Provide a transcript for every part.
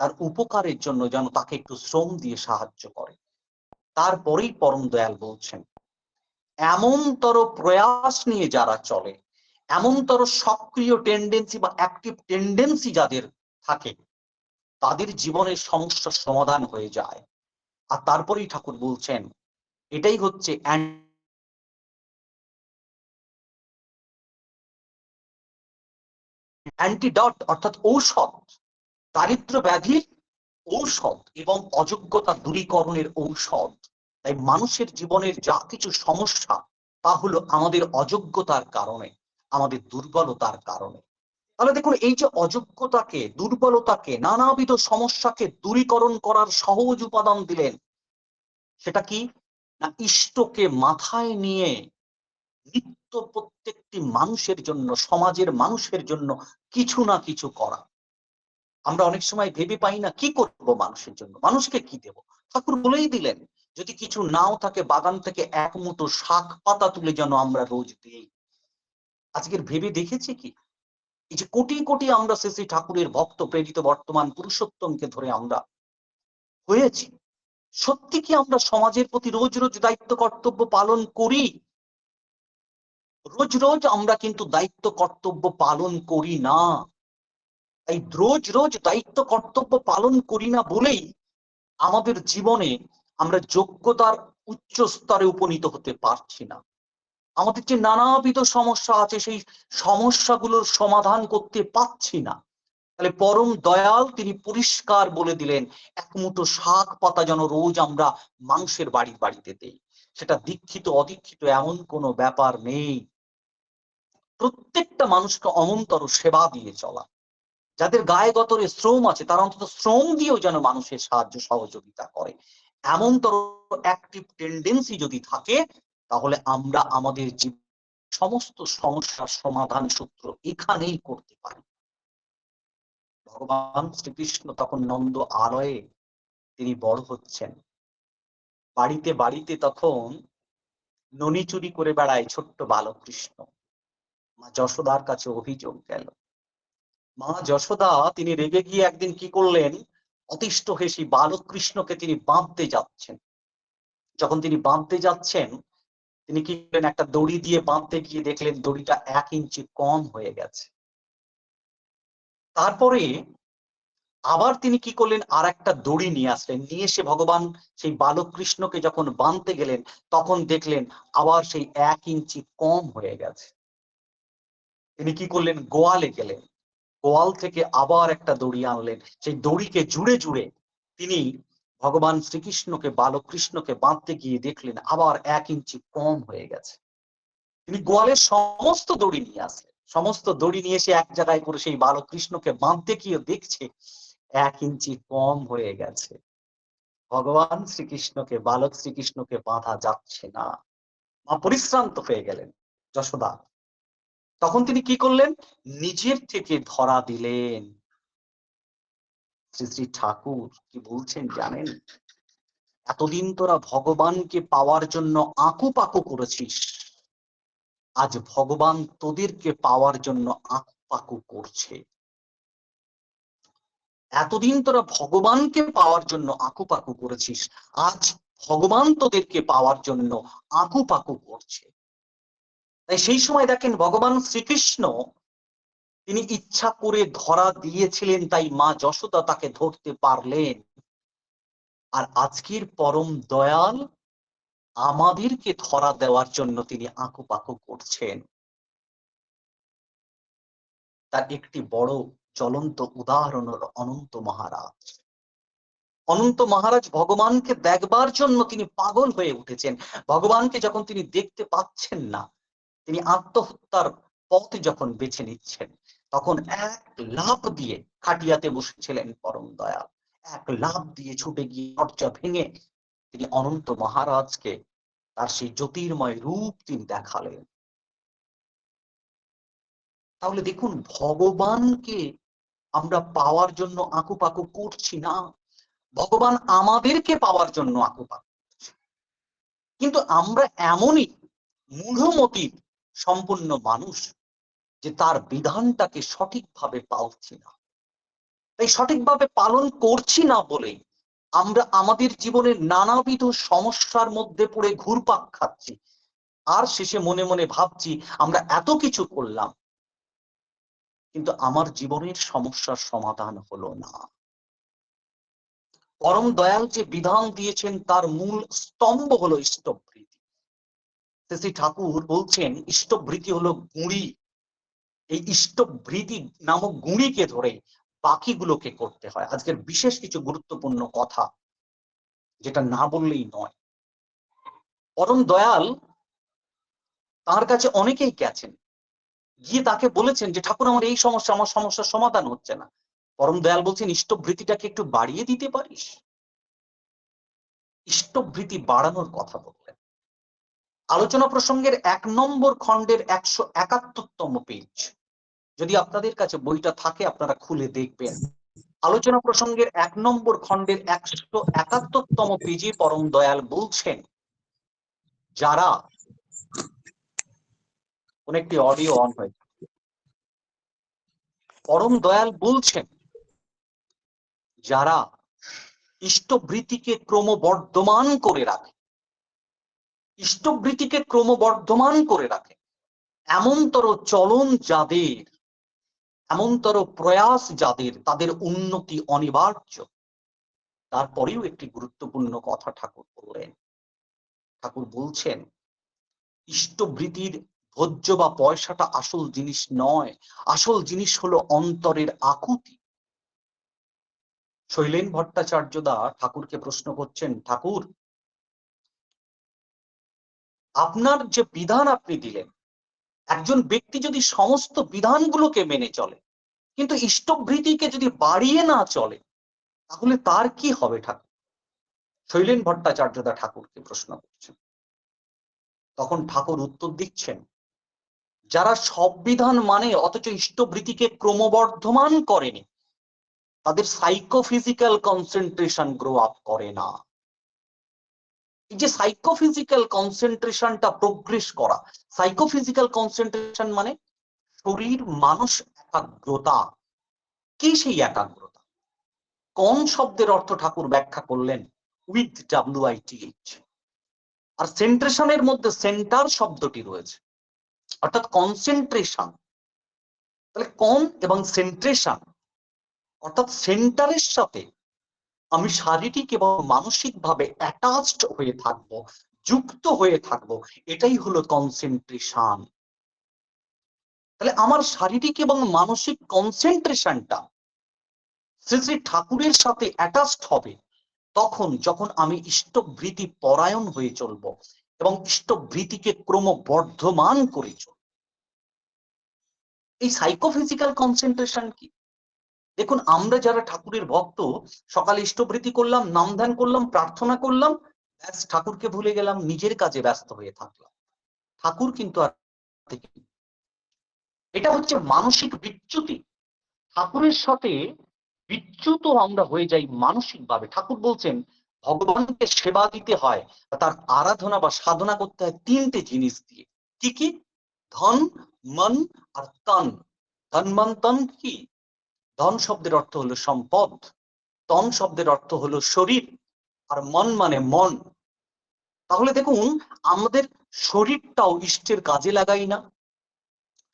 তার উপকারের জন্য যেন তাকে একটু শ্রম দিয়ে সাহায্য করে। তারপরেই পরম দয়াল বলছেন, এমনতর প্রয়াস নিয়ে যারা চলে, এমনতর সক্রিয় টেন্ডেন্সি বা অ্যাক্টিভ টেন্ডেন্সি যাদের থাকে, তাদের জীবনের সমস্যার সমাধান হয়ে যায়। আর তারপরেই ঠাকুর বলছেন, এটাই হচ্ছে অ্যান্টিডট অর্থাৎ ঔষধ। দারিদ্র ব্যাধির ঔষধ এবং অযোগ্যতা দূরীকরণের ঔষধ। তাই মানুষের জীবনের যা কিছু সমস্যা, তা হলো আমাদের অযোগ্যতার কারণে, আমাদের দুর্বলতার কারণে। তাহলে দেখুন, এই যে অযোগ্যতাকে, দুর্বলতাকে, নানাবিধ সমস্যাকে দূরীকরণ করার সহজ উপাদান দিলেন, সেটা কি? না, ইষ্টকে মাথায় নিয়ে নিত্য প্রত্যেকটি মানুষের জন্য, সমাজের মানুষের জন্য কিছু না কিছু করা। আমরা অনেক সময় ভেবে পাই না কি করব মানুষের জন্য, মানুষকে কি দেব? ঠাকুর বলেই দিলেন, যদি কিছু নাও থাকে, বাগান থেকে এক মুঠো শাক পাতা তুলে যেন আমরা রোজ দিই। আজকের ভেবে দেখেছি কি? এই যে কোটি কোটি আমরা শ্রী ঠাকুরের ভক্ত প্রেরিত বর্তমান পুরুষোত্তমকে ধরে আমরা হয়েছি, সত্যি কি আমরা সমাজের প্রতি রোজ রোজ দায়িত্ব কর্তব্য পালন করি? রোজ রোজ আমরা কিন্তু দায়িত্ব কর্তব্য পালন করি না। এই রোজ রোজ দায়িত্ব, কর্তব্য পালন করি না বলেই আমাদের জীবনে আমরা যোগ্যতার উচ্চ স্তরে উপনীত হতে পারছি না। আমাদের যে নানাবিধ সমস্যা আছে, সেই সমস্যাগুলোর সমাধান করতে পাচ্ছি না। তাহলে পরম দয়াল তিনি পরিষ্কার বলে দিলেন, এক মুঠো শাক পাতা যেন রোজ আমরা মাংসের বাড়ি, বাড়িতে দেই। সেটা দীক্ষিত, অদীক্ষিত এমন কোনো ব্যাপার নেই। প্রত্যেকটা মানুষকে অনন্তর সেবা দিয়ে চলা। যাদের গায়ে গতরে শ্রম আছে, তারা অন্তত শ্রম দিয়েও যেন মানুষের সাহায্য সহযোগিতা করে। এমনতর অ্যাক্টিভ টেন্ডেন্সি যদি থাকে, তাহলে আমরা আমাদের সমস্ত সমস্যার সমাধান সূত্র এখানেই করতে পারি। ভগবান শ্রীকৃষ্ণ তখন নন্দ আলয়ে তিনি বড় হচ্ছেন। বাড়িতে বাড়িতে তখন ননি চুরি করে বেড়ায় ছোট্ট বালকৃষ্ণ। মা যশোদার কাছে অভিযোগ গেল মা যশোদা, তিনি রেগে গিয়ে একদিন কি করলেন? অতিষ্ঠ হেসি বালক কৃষ্ণকে তিনি বাঁধতে যাচ্ছেন। যখন তিনি বাঁধতে যাচ্ছেন, তিনি কি করলেন? একটা দড়ি দিয়ে বাঁধতে গিয়ে দেখলেন দড়িটা এক ইঞ্চি কম হয়ে গেছে। তারপরে আবার তিনি কি করলেন? আর একটা দড়ি নিয়ে আসলেন। নিয়ে এসে ভগবান সেই বালক কৃষ্ণকে যখন বাঁধতে গেলেন, তখন দেখলেন আবার সেই এক ইঞ্চি কম হয়ে গেছে। তিনি কি করলেন? গোয়ালে গেলেন। গোয়াল থেকে আবার একটা দড়ি আনলেন। সেই দড়িকে জুড়ে জুড়ে তিনি ভগবান শ্রীকৃষ্ণকে বালক কৃষ্ণকে বাঁধতে গিয়ে দেখলেন, আবার এক ইঞ্চি কম হয়ে গেছে। তিনি গোয়ালের সমস্ত দড়ি নিয়ে আসলেন। সমস্ত দড়ি নিয়ে এসে এক জায়গায় করে সেই বালকৃষ্ণকে বাঁধতে গিয়ে দেখছে, এক ইঞ্চি কম হয়ে গেছে। ভগবান শ্রীকৃষ্ণকে, বালক শ্রীকৃষ্ণকে বাঁধা যাচ্ছে না। মা পরিশ্রান্ত হয়ে গেলেন, যশোদা তখন তিনি কি করলেন? নিজের থেকে ধরা দিলেন। শ্রী শ্রী ঠাকুর কি বলছেন জানেন? এতদিন তোরা ভগবানকে পাওয়ার জন্য আঁকু পাকু করেছিস। আজ ভগবান তোদেরকে পাওয়ার জন্য আঁকু পাকু করছে। এতদিন তোরা ভগবানকে পাওয়ার জন্য আঁকু পাকু করেছিস। আজ ভগবান তোদেরকে পাওয়ার জন্য আঁকু পাকু করছে। তাই সেই সময় দেখেন ভগবান শ্রীকৃষ্ণ তিনি ইচ্ছা করে ধরা দিয়েছিলেন, তাই মা যশোদা তাকে ধরতে পারলেন। আর আজকের পরম দয়াল আমাদেরকে ধরা দেওয়ার জন্য তিনি আঁকু পাকু করছেন। তার একটি বড় চলন্ত উদাহরণ হল অনন্ত মহারাজ। অনন্ত মহারাজ ভগবানকে দেখবার জন্য তিনি পাগল হয়ে উঠেছেন। ভগবানকে যখন তিনি দেখতে পাচ্ছেন না তিনি আত্মহত্যার পথ যখন বেছে নিচ্ছেন, তখন এক লাভ দিয়ে খাটিয়াতে বসেছিলেন পরম দয়াল। এক লাভ দিয়ে ছুটে গিয়ে দরজা ভেঙে তিনি অনন্ত মহারাজকে তার সেই জ্যোতির্ময় রূপ তিনি দেখালেন। তাহলে দেখুন, ভগবানকে আমরা পাওয়ার জন্য আঁকুপাকু করছি না। ভগবান আমাদেরকে পাওয়ার জন্য আঁকুপাকু কিন্তু আমরা এমনই মূঢ়মতির সম্পূর্ণ মানুষ যে তার বিধানটাকে সঠিকভাবে পাচ্ছি না। তাই সঠিকভাবে পালন করছি না বলেই আমরা আমাদের জীবনের নানাবিধ সমস্যার মধ্যে পড়ে ঘুরপাক খাচ্ছি। আর শেষে মনে মনে ভাবছি, আমরা এত কিছু করলাম। কিন্তু আমার জীবনের সমস্যার সমাধান হলো না। পরম দয়াল যে বিধান দিয়েছেন, তার মূল স্তম্ভ হলো ইষ্টভৃতি শ্রী ঠাকুর বলছেন, ইষ্টভৃতি হলো গুঁড়ি। এই ইষ্টভৃতি নামক গুঁড়িকে ধরে বাকিগুলোকে করতে হয়। আজকের বিশেষ কিছু গুরুত্বপূর্ণ কথা, যেটা না বললেই নয়। পরম দয়াল তার কাছে অনেকেই গেছেন। গিয়ে তাকে বলেছেন যে, ঠাকুর, আমার এই সমস্যা, আমার সমস্যার সমাধান হচ্ছে না। পরম দয়াল বলছেন, ইষ্টভৃতিটাকে একটু বাড়িয়ে দিতে পারিস? ইষ্টভৃতি বাড়ানোর কথা বললেন। আলোচনা প্রসঙ্গের এক নম্বর খণ্ডের একশো একাত্তরতম পেজ যদি আপনাদের কাছে বইটা থাকে, আপনারা খুলে দেখবেন। আলোচনা প্রসঙ্গের এক নম্বর খণ্ডের একশো একাত্তরতম পেজে পরম দয়াল বলছেন, যারা কোন একটি অডিও অন হয়েছে পরম দয়াল বলছেন, যারা ইষ্টভৃতিকে ক্রমবর্ধমান করে রাখে ইষ্টভৃতিকে ক্রমবর্ধমান করে রাখে। এমনতর চলন যাদের, এমনতর প্রয়াস যাদের, তাদের উন্নতি অনিবার্য। তারপরেও একটি গুরুত্বপূর্ণ কথা ঠাকুর বললেন। ঠাকুর বলছেন ইষ্টভৃতির ভোজ্য বা পয়সাটা আসল জিনিস নয়, আসল জিনিস হলো অন্তরের আকুতি। শৈলেন ভট্টাচার্য দা ঠাকুরকে প্রশ্ন করছেন, ঠাকুর আপনার যে বিধান আপনি দিলেন, একজন ব্যক্তি যদি সমস্ত বিধানগুলোকে মেনে চলে, কিন্তু ইষ্টভৃতিকে যদি বাড়িয়ে না চলে, তাহলে তার কি হবে ঠাকুর? শৈলেন ভট্টাচার্য দা ঠাকুরকে প্রশ্ন করছেন। তখন ঠাকুর উত্তর দিচ্ছেন, যারা সব বিধান মানে অথচ ইষ্টভৃতিকে ক্রমবর্ধমান করেনি, তাদের সাইকোফিজিক্যাল কনসেন্ট্রেশন গ্রো আপ করে না। এই যে সাইকোফিজিক্যাল কনসেন্ট্রেশনটা প্রোগ্রেস করা। সাইকোফিজিক্যাল কনসেন্ট্রেশন মানে শরীর, মানুষ, একাগ্রতা। কি সেই একাগ্রতা? কোন শব্দের অর্থ ঠাকুর ব্যাখ্যা করলেন? With W I T H আর সেন্ট্রেশনের মধ্যে সেন্টার শব্দটি রয়েছে। অর্থাৎ কনসেন্ট্রেশন তাহলে কন এবং সেন্ট্রেশন অর্থাৎ সেন্টারের সাথে আমি শারীরিক এবং মানসিক ভাবে অ্যাটাচড হয়ে থাকব, যুক্ত হয়ে থাকব। এটাই হলো কনসেন্ট্রেশন তাহলে আমার শারীরিক এবং মানসিক কনসেন্ট্রেশনটা শ্রী শ্রী ঠাকুরের সাথে অ্যাটাচড হবে, তখন যখন আমি ইষ্টভৃতি পরায়ণ হয়ে চলব এবং ইষ্টভৃতিকে ক্রমবর্ধমান করে চলব। এই সাইকোফিজিক্যাল কনসেন্ট্রেশন কি? দেখুন, আমরা যারা ঠাকুরের ভক্ত, সকালে ইষ্টভৃতি করলাম, নাম ধ্যান করলাম, প্রার্থনা করলাম, ব্যাস ঠাকুরকে ভুলে গেলাম, নিজের কাজে ব্যস্ত হয়ে থাকলাম। ঠাকুর কিন্তু আর এটা হচ্ছে মানসিক বিচ্যুতি। ঠাকুরের সাথে বিচ্যুত আমরা হয়ে যাই মানসিক ভাবে ঠাকুর বলছেন, ভগবানকে সেবা দিতে হয় তার আরাধনা বা সাধনা করতে হয় তিনটে জিনিস দিয়ে। কি কি? ধন, মন আর তন। ধন মন তন কি? ধন শব্দের অর্থ হলো সম্পদ তন শব্দের অর্থ হলো শরীর, আর মন মানে মন। তাহলে দেখুন, আমাদের শরীরটাও ইষ্টের কাজে লাগাই না।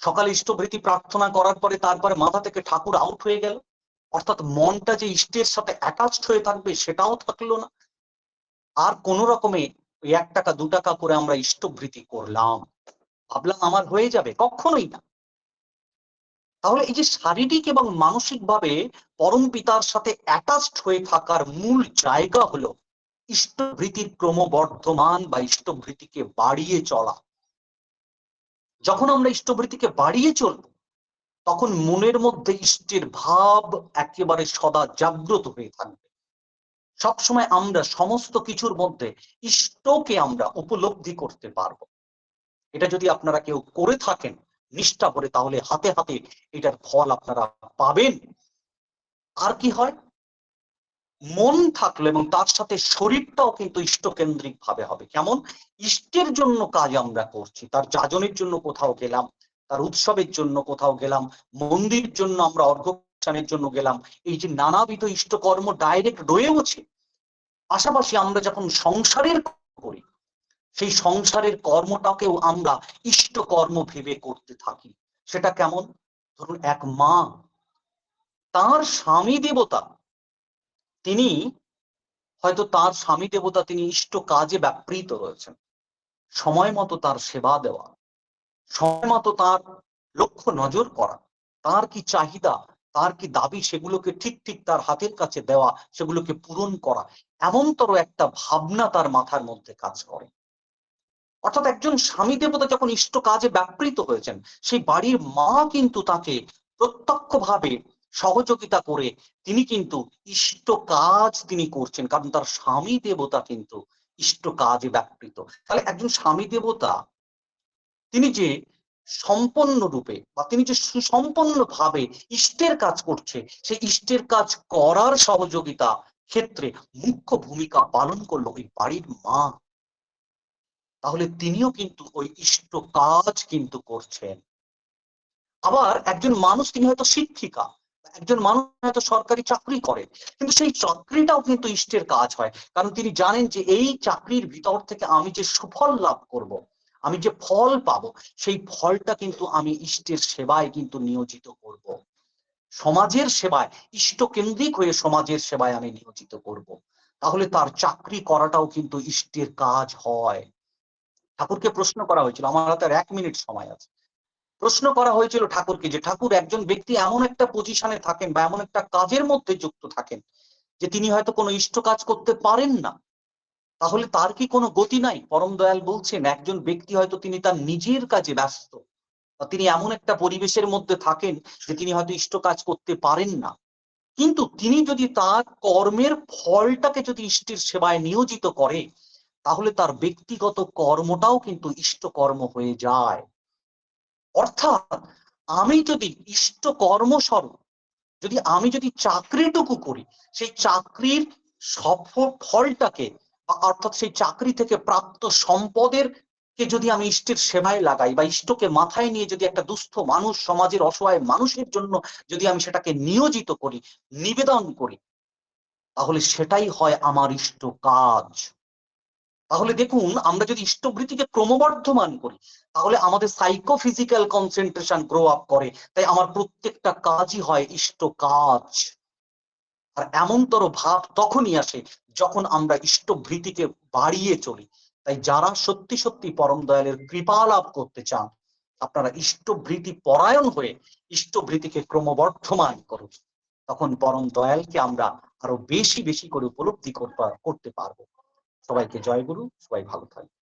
সকালে ইষ্টভৃতি প্রার্থনা করার পরে তারপরে মাথা থেকে ঠাকুর আউট হয়ে গেল। অর্থাৎ মনটা যে ইষ্টের সাথে অ্যাটাচড হয়ে থাকবে সেটাও থাকল না। আর কোন রকমে এক টাকা, দু টাকা করে আমরা ইষ্টভৃতি করলাম। ভাবলাম আমার হয়ে যাবে, কখনোই না। তাহলে এই যে শারীরিক এবং মানসিক ভাবে পরম পিতার সাথে অ্যাটাচড হয়ে থাকার মূল জায়গা হলো ইষ্টভৃতির ক্রমবর্ধমান বা ইষ্টভৃতিকে বাড়িয়ে চলা। যখন আমরা ইষ্টভৃতিকে বাড়িয়ে চলব, তখন মনের মধ্যে ইষ্টের ভাব একেবারে সদা জাগ্রত হয়ে থাকবে। সবসময় আমরা সমস্ত কিছুর মধ্যে ইষ্টকে আমরা উপলব্ধি করতে পারব। এটা যদি আপনারা কেউ করে থাকেন নিষ্ঠা করে তাহলে হাতে হাতে এটার ফল আপনারা পাবেন। আর কি হয়? মন থাকল এবং তার সাথে শরীরটাও কিন্তু ইষ্টকেন্দ্রিক ভাবে হবে। কেমন? ইষ্টের জন্য কাজ আমরা করছি। তার যাজনের জন্য কোথাও গেলাম, তার উৎসবের জন্য কোথাও গেলাম, মন্দির জন্য আমরা অর্ঘ অনুষ্ঠানের জন্য গেলাম, এই যে নানাবিধ ইষ্টকর্ম ডাইরেক্ট রয়েওছে। পাশাপাশি আমরা যখন সংসারের করি সেই সংসারের কর্মটাকেও আমরা ইষ্টকর্ম ভেবে করতে থাকি। সেটা কেমন? ধরুন, এক মা, তার স্বামী দেবতা, তিনি হয়তো তার স্বামী দেবতা, তিনি ইষ্ট কাজে ব্যাপৃত রয়েছেন। সময় মতো তার সেবা দেওয়া, সময় মতো তার লক্ষ্য নজর করা, তার কি চাহিদা, তার কি দাবি, সেগুলোকে ঠিক ঠিক তার হাতের কাছে দেওয়া, সেগুলোকে পূরণ করা, এমনতর একটা ভাবনা তার মাথার মধ্যে কাজ করে। অর্থাৎ একজন স্বামী দেবতা যখন ইষ্ট কাজে ব্যাপৃত হয়েছেন, সেই বাড়ির মা কিন্তু তাকে প্রত্যক্ষভাবে সহযোগিতা করে তিনি কিন্তু ইষ্ট কাজ তিনি করছেন, কারণ তার স্বামী দেবতা কিন্তু ইষ্ট কাজে ব্যাপৃত। তাহলে একজন স্বামী দেবতা তিনি যে সম্পন্ন রূপে বা তিনি যে সুসম্পন্ন ভাবে ইষ্টের কাজ করছে, সেই ইষ্টের কাজ করার সহযোগিতা ক্ষেত্রে মুখ্য ভূমিকা পালন করল ওই বাড়ির মা। তাহলে তিনিও কিন্তু ওই ইষ্ট কাজ কিন্তু করছেন আবার একজন মানুষ তিনি হয়তো শিক্ষিকা, একজন মানুষ হয়তো সরকারি চাকরি করে, কিন্তু সেই চাকরিটাও কিন্তু ইষ্টের কাজ হয় কারণ তিনি জানেন যে এই চাকরির ভিতর থেকে আমি যে সুফল লাভ করব। আমি যে ফল পাবো, সেই ফলটা কিন্তু আমি ইষ্টের সেবায় কিন্তু নিয়োজিত করব। সমাজের সেবায়, ইষ্ট কেন্দ্রিক হয়ে সমাজের সেবায় আমি নিয়োজিত করব। তাহলে তার চাকরি করাটাও কিন্তু ইষ্টের কাজ হয় ঠাকুরকে প্রশ্ন করা হয়েছিল, আমার হাতে এক মিনিট সময় আছে। প্রশ্ন করা হয়েছিল ঠাকুরকে যে, ঠাকুর, একজন ব্যক্তি এমন একটা পজিশনে থাকেন বা এমন একটা কাজের মধ্যে যুক্ত থাকেন যে, তিনি হয়তো কোনো ইষ্ট কাজ করতে পারেন না। তাহলে তার কি কোনো গতি নাই? পরম দয়াল বলছেন, একজন ব্যক্তি হয়তো তিনি তার নিজের কাজে ব্যস্ত বা তিনি এমন একটা পরিবেশের মধ্যে থাকেন যে, তিনি হয়তো ইষ্ট কাজ করতে পারেন না। কিন্তু তিনি যদি তার কর্মের ফলটাকে যদি ইষ্টের সেবায় নিয়োজিত করে তাহলে তার ব্যক্তিগত কর্মটাও কিন্তু ইষ্ট কর্ম হয়ে যায়। অর্থাৎ আমি যদি ইষ্ট কর্মস্বরূপ যদি আমি যদি চাকরিটুকু করি, সেই চাকরির সফল ফলটাকে অর্থাৎ সেই চাকরি থেকে প্রাপ্ত সম্পদের কে যদি আমি ইষ্টের সেবায় লাগাই বা ইষ্টকে মাথায় নিয়ে যদি একটা দুস্থ মানুষ, সমাজের অসহায় মানুষের জন্য যদি আমি সেটাকে নিয়োজিত করি, নিবেদন করি, তাহলে সেটাই হয় আমার ইষ্ট কাজ। তাহলে দেখুন, আমরা যদি ইষ্টবৃত্তিকে ক্রমবর্ধমান করি, তাহলে আমাদের সাইকোফিজিক্যাল কনসেন্ট্রেশন গ্রো আপ করে। তাই আমার প্রত্যেকটা কাজই হয় ইষ্ট কাজ। আর এমনতর ভাব তখনই আসে যখন আমরা ইষ্টভৃতিকে বাড়িয়ে চলি। তাই যারা সত্যি সত্যি পরম দয়ালের কৃপা লাভ করতে চান, আপনারা ইষ্টভৃতি পরায়ণ হয়ে ইষ্টভৃতিকে ক্রমবর্ধমান করুন। তখন পরম দয়ালকে আমরা আরও বেশি বেশি করে উপলব্ধি করতে পারব। সবাইকে জয় গুরু সবাই ভালো থাকবে।